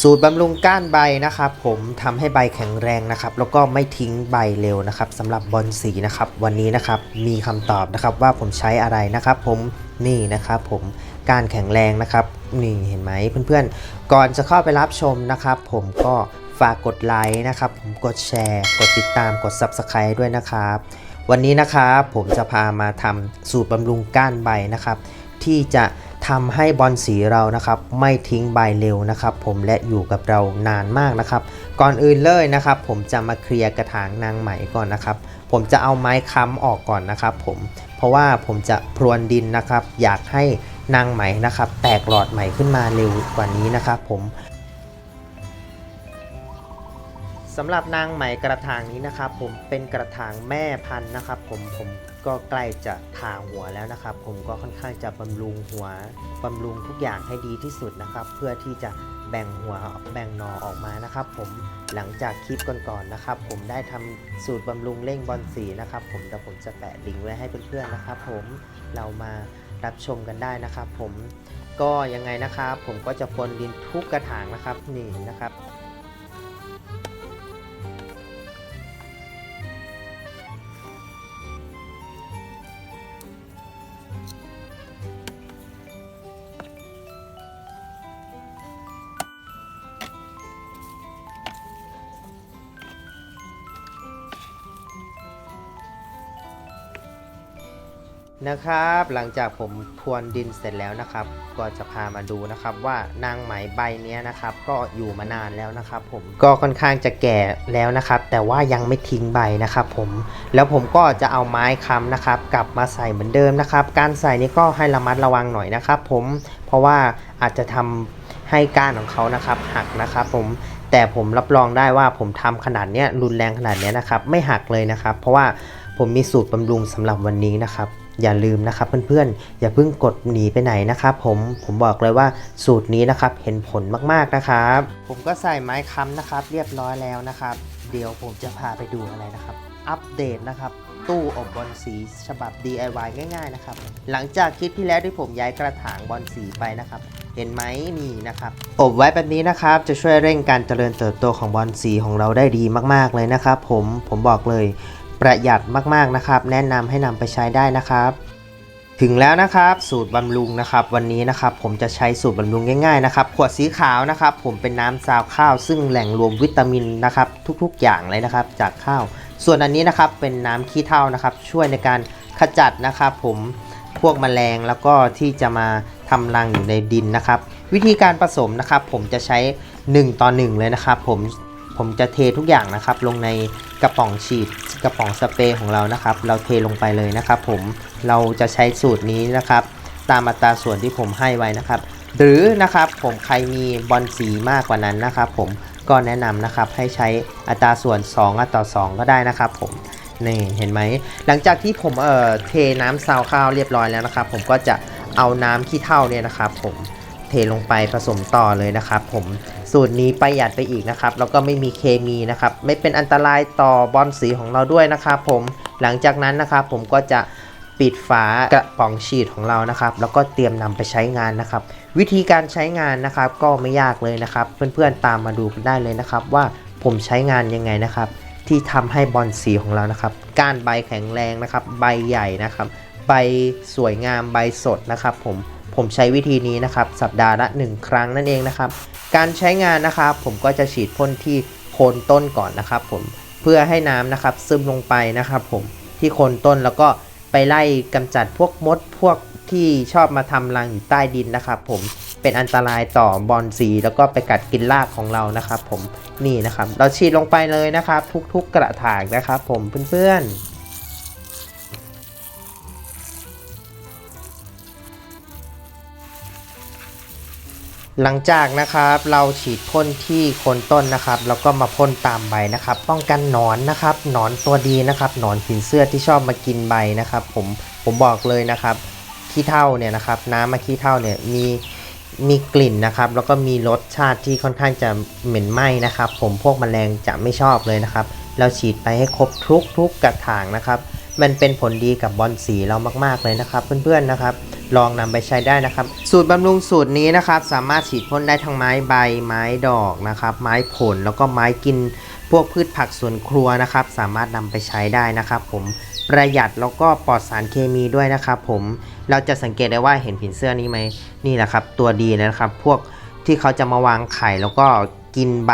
สูตรบำรุงก้านใบนะครับผมทำให้ใบแข็งแรงนะครับ แล้วก็ไม่ทิ้งใบเร็วนะครับสำหรับบอลสีนะครับวันนี้นะครับมีคำตอบนะครับว่าผมใช้อะไรนะครับผมนี่นะครับผมการแข็งแรงนะครับนี่เห็นไหมเพื่อนๆ ก่อนจะเข้าไปรับชมนะครับ ผมก็ฝากกดไลค์นะครับผมกดแชร์ กดติดตามกด Subscribe ด้วยนะครับ วันนี้นะครับผมจะพามาทำสูตรบำรุงก้านใบนะครับ ที่จะ ทำให้บอลสีเรานะครับไม่ทิ้งใบเร็วนะครับ ผมและอยู่กับเรานานมากนะครับ ก่อนอื่นเลยนะครับ ผมจะมาเคลียร์กระถางนางไหมก่อนนะครับ ผมจะเอาไม้ค้ำออกก่อนนะครับ ผมเพราะว่าผมจะพรวนดินนะครับ อยากให้นางไหมนะครับ แตกหลอดไหมขึ้นมาเร็วกว่านี้นะครับ ผม สำหรับนางไหมกระถางนี้นะครับ ผมเป็นกระถางแม่พันธุ์นะครับ ผมผมก็ใกล้จะถางหัวแล้วนะครับ ผมก็ค่อนข้างจะบำรุงหัวบำรุงทุกอย่างให้ดีที่สุดนะครับ เพื่อที่จะแบ่งหัวแบ่งหนอออกมานะครับ ผมหลังจากคลิปก่อนๆนะครับ ผมได้ทำสูตรบำรุงเร่งบอลสีนะครับ ผมแต่ผมจะแปะลิงก์ไว้ให้เพื่อนๆนะครับ ผมเรามารับชมกันได้นะครับ ผมก็ยังไงนะครับ ผมก็จะพรวนดินทุกกระถางนะครับนี่นะครับ นะครับ หลังจากผมพรวนดินเสร็จแล้วนะครับ ก็จะพามาดูนะครับว่านางไหมใบนี้นะครับ ก็อยู่มานานแล้วนะครับ ผมก็ค่อนข้างจะแก่แล้วนะครับ แต่ว่ายังไม่ทิ้งใบนะครับผมแล้วผมก็จะเอาไม้ค้ำนะครับ กลับมาใส่เหมือนเดิมนะครับ การใส่นี้ก็ให้ระมัดระวังหน่อยนะครับ ผมเพราะว่าอาจจะทำให้ก้านของเขานะครับหักนะครับผมแต่ผมรับรองได้ว่าผมทำขนาดเนี้ยรุนแรงขนาดเนี้ยนะครับ ไม่หักเลยนะครับ เพราะว่าผมมีสูตรบำรุงสำหรับวันนี้นะครับ อย่าลืมนะครับเพื่อนๆ อย่าเพิ่งกดหนีไปไหนนะครับผมผมบอกเลยว่าสูตรนี้นะครับเห็นผลมากๆนะครับ ผมก็ใส่ไม้ค้ำนะครับ เรียบร้อยแล้วนะครับ เดี๋ยวผมจะพาไปดูอะไรนะครับ อัปเดตนะครับ ตู้อบบอลสีฉบับ DIY ง่ายๆนะครับ หลังจากคลิปที่แล้วที่ผมย้ายกระถางบอลสีไปนะครับเห็นไหมนี่นะครับ อบไว้แบบนี้นะครับ จะช่วยเร่งการเจริญเติบโตของบอลสีของเราได้ดีมากๆเลยนะครับผมผมบอกเลย ประหยัดมากๆนะครับ แนะนำให้นำไปใช้ได้นะครับ ถึงแล้วนะครับ สูตรบำรุงนะครับ วันนี้นะครับ ผมจะใช้สูตรบำรุงง่ายๆนะครับ ขวดสีขาวนะครับ ผมเป็นน้ำซาวข้าว ซึ่งแหล่งรวมวิตามินนะครับ ทุกๆ อย่างเลยนะครับ จากข้าว ส่วนอันนี้นะครับเป็นน้ำขี้เถ้านะครับ ช่วยในการขจัดนะครับ ผมพวกแมลงแล้วก็ที่จะมาทำรังอยู่ในดินนะครับ วิธีการผสมนะครับ ผมจะใช้ 1 ต่อ 1 เลยนะครับ ผม ผมจะเททุกอย่างนะครับ ลงในกระป๋องฉีดกระป๋องสเปรย์ของเรานะครับ เราเทลงไปเลยนะครับ ผมเราจะใช้สูตรนี้นะครับ ตามอัตราส่วนที่ผมให้ไว้นะครับ หรือนะครับผมใครมีบอลสีมากกว่านั้นนะครับ ผมก็แนะนำนะครับให้ใช้อัตราส่วน2อัตราต่อ 2 ก็ได้นะครับ ผมนี่เห็นไหมหลังจากที่ผมเอ่อเทน้ำซาวข้าวเรียบร้อยแล้วนะครับ ผมก็จะเอาน้ำขี้เถ้าเนี่ยนะครับ ผม เทลงไปผสมต่อเลยนะครับ ผมสูตรนี้ประหยัดไปอีกนะครับแล้วก็ไม่มีเคมีนะครับ ไม่เป็นอันตรายต่อบอลสีของเราด้วยนะครับผมหลังจากนั้นนะครับผมก็จะปิดฝากระป๋องฉีดของเรานะครับ แล้วก็เตรียมนำไปใช้งานนะครับ วิธีการใช้งานนะครับก็ไม่ยากเลยนะครับ เพื่อนๆตามมาดูกันได้เลยนะครับ ว่าผมใช้งานยังไงนะครับ ที่ทำให้บอลสีของเรานะครับ ก้านใบแข็งแรงนะครับ ใบใหญ่นะครับ ใบสวยงามใบสดนะครับ ผม ผมใช้วิธีนี้นะครับ สัปดาห์ละ 1 ครั้งนั่นเองนะครับ การใช้งานนะครับ ผมก็จะฉีดพ่นที่โคนต้นก่อนนะครับ ผมเพื่อให้น้ำนะครับ ซึมลงไปนะครับ ผมที่โคนต้นแล้วก็ไปไล่กำจัดพวกมดพวกที่ชอบมาทำรังอยู่ใต้ดินนะครับ ผมเป็นอันตรายต่อบอลสีแล้วก็ไปกัดกินรากของเรานะครับ ผมนี่นะครับ เราฉีดลงไปเลยนะครับ ทุกๆกระถางนะครับ ผมเพื่อนๆ หลังจากนะครับเราฉีดพ่นที่โคนต้นนะครับแล้วก็มาพ่นตามใบนะครับ ป้องกันหนอนนะครับหนอนตัวดีนะครับหนอนผีเสื้อที่ชอบมากินใบนะครับ ผมผมบอกเลยนะครับขี้เถ้าเนี่ยนะครับ น้ำมาขี้เถ้าเนี่ยมีมีกลิ่นนะครับ แล้วก็มีรสชาติที่ค่อนข้างจะเหม็นไหม้นะครับ ผมพวกแมลงจะไม่ชอบเลยนะครับ เราฉีดไปให้ครบทุกทุกกระถางนะครับ มันเป็นผลดีกับบอลสีเรามาก ๆเลยนะครับ เพื่อนๆนะครับ ลองนำไปใช้ได้นะครับ สูตรบำรุงสูตรนี้นะครับ สามารถฉีดพ่นได้ทั้งไม้ใบไม้ดอกนะครับ ไม้ผลแล้วก็ไม้กิน พวกพืชผักสวนครัวนะครับ สามารถนำไปใช้ได้นะครับ ผมประหยัดแล้วก็ปลอดสารเคมีด้วยนะครับผมเราจะสังเกตได้ว่าเห็นผีเสื้อนี้ไหมนี่แหละครับ ตัวดีนะครับ พวกที่เขาจะมาวางไข่แล้วก็กินใบ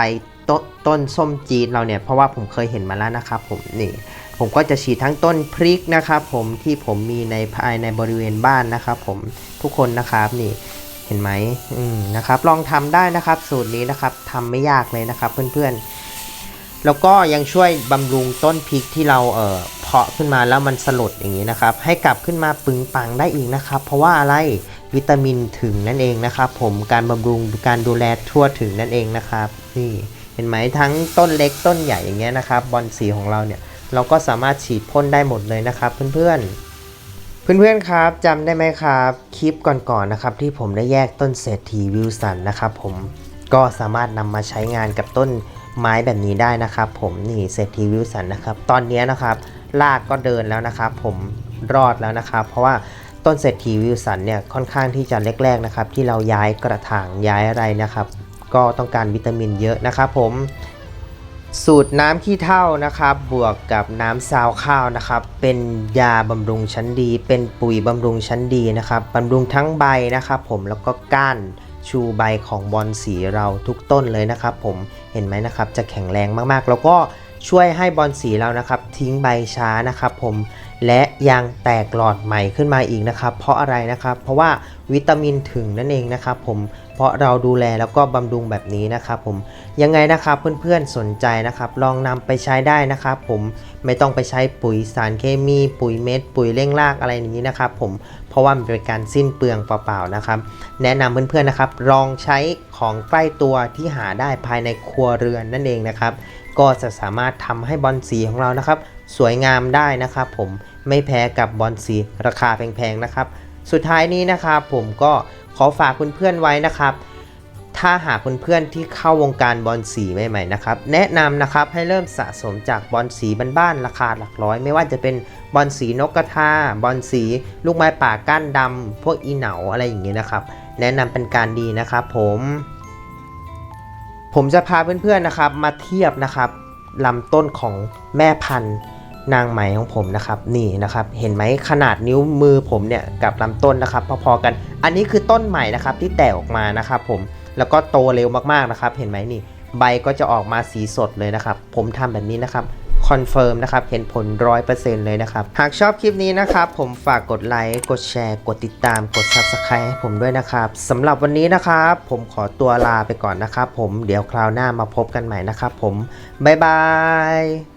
ตต้นส้มจีดเราเนี่ยเพราะว่าผมเคยเห็นมาแล้วนะครับผมนี่ ผมก็จะฉีดทั้งต้นพริกนะครับผมที่ผมมีในภายในบริเวณบ้านนะครับ ผมทุกคนนะครับนี่เห็นไหมอืมนะครับ ลองทำได้นะครับ สูตรนี้นะครับทำไม่ยากเลยนะครับ เพื่อนๆ แล้วก็ยังช่วยบำรุงต้นพริกที่เราเอ่อเพาะขึ้นมาแล้วมันสลดอย่างนี้นะครับ ให้กลับขึ้นมาปึงปังได้อีกนะครับ เพราะว่าอะไรวิตามินถึงนั่นเองนะครับ ผมการบำรุงการดูแลทั่วถึงนั่นเองนะครับ นี่เห็นไหมทั้งต้นเล็กต้นใหญ่อย่างเงี้ยนะครับบอลสีของเราเนี่ย เราก็สามารถฉีดพ่นได้หมดเลยนะครับเพื่อนๆ เพื่อนๆครับจำได้ไหมครับคลิปก่อนๆนะครับที่ผมได้แยกต้นเศรษฐีวิลสันนะครับผมก็สามารถนำมาใช้งานกับต้นไม้แบบนี้ได้นะครับ ผมนี่เศรษฐีวิลสันนะครับ ตอนนี้นะครับรากก็เดินแล้วนะครับ ผมรอดแล้วนะครับ เพราะว่าต้นเศรษฐีวิลสันเนี่ยค่อนข้างที่จะแรกๆนะครับ ที่เราย้ายกระถางย้ายอะไรนะครับ ก็ต้องการวิตามินเยอะนะครับ ผม สูตรน้ำขี้เถ้านะครับบวกกับน้ำซาวข้าวนะครับเป็นยาบำรุงชั้นดี เป็นปุ๋ยบำรุงชั้นดีนะครับบำรุงทั้งใบนะครับผมแล้วก็ก้านชูใบของบอลสีเราทุกต้นเลยนะครับผมเห็นไหมนะครับจะแข็งแรงมากๆ แล้วก็ช่วยให้บอลสีเรานะครับทิ้งใบช้านะครับผม และยังแตกหลอดใหม่ขึ้นมาอีกนะครับ เพราะอะไรนะครับ เพราะว่าวิตามินถึงนั่นเองนะครับ ผมเพราะเราดูแลแล้วก็บำรุงแบบนี้นะครับ ผมยังไงนะครับเพื่อนๆสนใจนะครับ ลองนำไปใช้ได้นะครับ ผมไม่ต้องไปใช้ปุ๋ยสารเคมี ปุ๋ยเม็ด ปุ๋ยเร่งรากอะไรอย่างนี้นะครับ ผมเพราะว่ามันเป็นการสิ้นเปลืองเปล่าๆนะครับ แนะนำเพื่อนๆนะครับ ลองใช้ของใกล้ตัวที่หาได้ภายในครัวเรือนนั่นเองนะครับ ก็จะสามารถทำให้บอลสีของเรานะครับ สวยงามได้นะครับผมไม่แพ้กับบอลสีราคาแพงๆนะครับ สุดท้ายนี้นะครับผมก็ขอฝากเพื่อนๆไว้นะครับ ถ้าหากเพื่อนๆที่เข้าวงการบอลสีใหม่ๆนะครับแนะนำนะครับให้เริ่มสะสมจากบอลสีบ้านๆราคาหลักร้อย ไม่ว่าจะเป็นบอลสีนกกระทาบอลสี ลูกไม้ป่าก้านดำพวกอีเหนาอะไรอย่างนี้ยนะครับ แนะนำเป็นการดีนะครับผมผมจะพาเพื่อนๆนะครับมาเทียบนะครับลำต้นของแม่พันธุ์ นางไหมของผมนะครับนี่นะครับเห็นไหมขนาดนิ้วมือผมเนี่ยกับลำต้นนะครับพอๆกัน อันนี้คือต้นใหม่นะครับที่แตกออกมานะครับผมแล้วก็โตเร็วมากๆนะครับ เห็นไหมนี่ใบก็จะออกมาสีสดเลยนะครับ ผมทำแบบนี้นะครับคอนเฟิร์มนะครับ เห็นผล 100%เลยนะครับ หากชอบคลิปนี้นะครับ ผมฝากกดไลค์กดแชร์กดติดตามกด Subscribe ให้ผมด้วยนะครับสำหรับวันนี้นะครับ ผมขอตัวลาไปก่อนนะครับ ผมเดี๋ยวคราวหน้ามาพบกันใหม่นะครับ ผม บ๊ายบาย